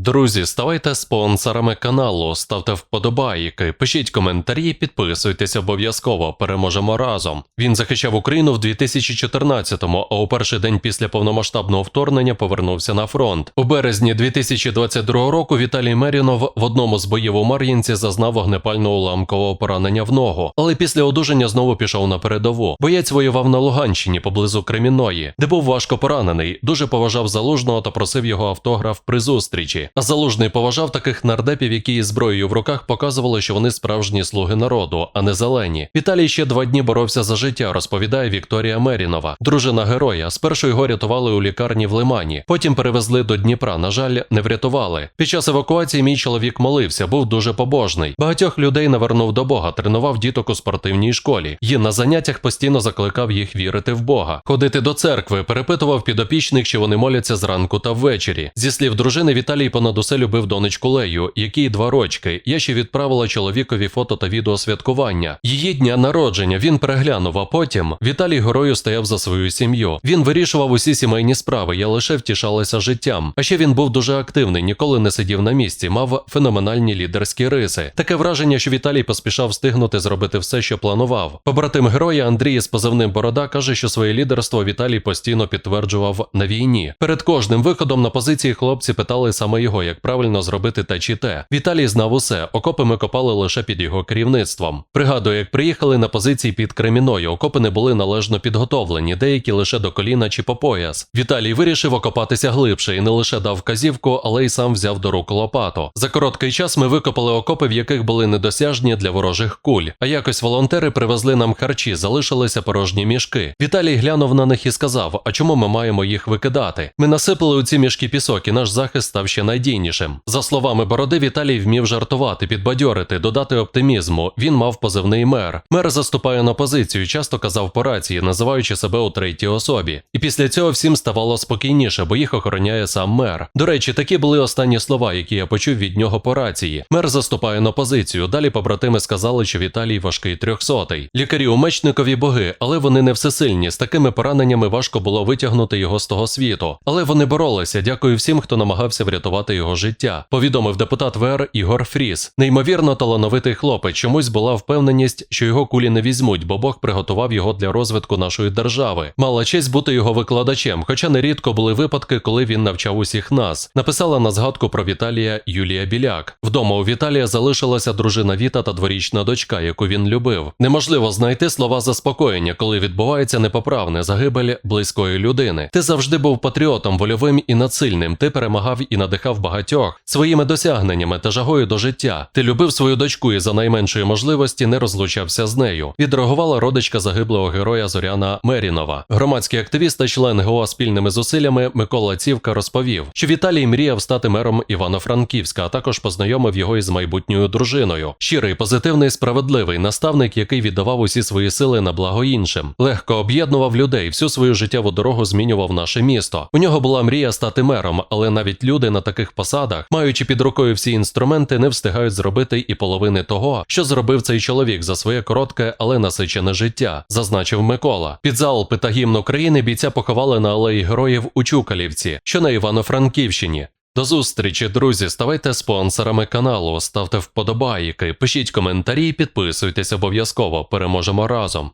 Друзі, ставайте спонсорами каналу, ставте вподобайки, пишіть коментарі, підписуйтесь обов'язково. Переможемо разом. Він захищав Україну в 2014-му, а у перший день після повномасштабного вторгнення повернувся на фронт. У березні 2022 року Віталій Мерінов в одному з боїв у Мар'їнці зазнав вогнепального уламкового поранення в ногу, але після одужання знову пішов на передову. Боєць воював на Луганщині поблизу Кремінної, де був важко поранений, дуже поважав залужного та просив його автограф при зустрічі. А залужний поважав таких нардепів, які із зброєю в руках показували, що вони справжні слуги народу, а не зелені. Віталій ще два дні боровся за життя, розповідає Вікторія Мерінова, дружина героя. Спершу його рятували у лікарні в Лимані, потім перевезли до Дніпра. На жаль, не врятували. Під час евакуації мій чоловік молився, був дуже побожний. Багатьох людей навернув до Бога, тренував діток у спортивній школі. І на заняттях постійно закликав їх вірити в Бога, ходити до церкви, перепитував підопічних, чи вони моляться зранку та ввечері. Зі слів дружини, Віталій понад усе любив донечку Лею, якій два рочки. Я ще відправила чоловікові фото та відео святкування. Її дня народження він переглянув, а потім Віталій горою стояв за свою сім'ю. Він вирішував усі сімейні справи, я лише втішалася життям. А ще він був дуже активний, ніколи не сидів на місці, мав феноменальні лідерські риси. Таке враження, що Віталій поспішав встигнути зробити все, що планував. Побратим героя Андрій з позивним Борода каже, що своє лідерство Віталій постійно підтверджував на війні. Перед кожним виходом на позиції хлопці питали саме його, як правильно зробити те чи те. Віталій знав усе. Окопи ми копали лише під його керівництвом. Пригадую, як приїхали на позиції під Креміною, окопи не були належно підготовлені, деякі лише до коліна чи по пояс. Віталій вирішив окопатися глибше і не лише дав вказівку, але й сам взяв до рук лопату. За короткий час ми викопали окопи, в яких були недосяжні для ворожих куль. А якось волонтери привезли нам харчі, залишилися порожні мішки. Віталій глянув на них і сказав: А чому ми маємо їх викидати? Ми насипали у ці мішки пісок, і наш захист став ще надійнішим. За словами Бороди, Віталій вмів жартувати, підбадьорити, додати оптимізму. Він мав позивний мер. Мер заступає на позицію, часто казав по рації, називаючи себе у третій особі. І після цього всім ставало спокійніше, бо їх охороняє сам мер. До речі, такі були останні слова, які я почув від нього по рації. Мер заступає на позицію. Далі побратими сказали, що Віталій важкий трьохсотий. Лікарі у мечникові боги, але вони не всесильні. З такими пораненнями важко було витягнути його з того світу. Але вони боролися. Дякую всім, хто намагався врятувати його життя. Повідомив депутат ВР Ігор Фріс. Неймовірно талановитий хлопець. Чомусь була впевненість, що його кулі не візьмуть, бо Бог приготував його для розвитку нашої держави. Мала честь бути його викладачем, хоча нерідко були випадки, коли він навчав усіх нас. Написала на згадку про Віталія Юлія Біляк. Вдома у Віталія залишилася дружина Віта та дворічна дочка, яку він любив. Неможливо знайти слова заспокоєння, коли відбувається непоправне загибель близької людини. Ти завжди був патріотом, вольовим і нацильним. Ти перемагав і надихав багатьох своїми досягненнями та жагою до життя. Ти любив свою дочку і за найменшої можливості не розлучався з нею. Відреагувала родичка загиблого героя Зоряна Мерінова. Громадський активіст та член ГО спільними зусиллями Микола Цівка розповів, що Віталій мріяв стати мером Івано-Франківська, а також познайомив його із майбутньою дружиною. Щирий, позитивний, справедливий наставник, який віддавав усі свої сили на благо іншим, легко об'єднував людей, всю свою життєву дорогу змінював наше місто. У нього була мрія стати мером, але навіть люди на таких посадах, маючи під рукою всі інструменти, не встигають зробити і половини того, що зробив цей чоловік за своє коротке, але насичене життя, зазначив Микола. Під залпи та гімн України бійця поховали на алеї героїв у Чукалівці, що на Івано-Франківщині. До зустрічі, друзі. Ставайте спонсорами каналу, ставте вподобайки, пишіть коментарі, підписуйтесь обов'язково. Переможемо разом.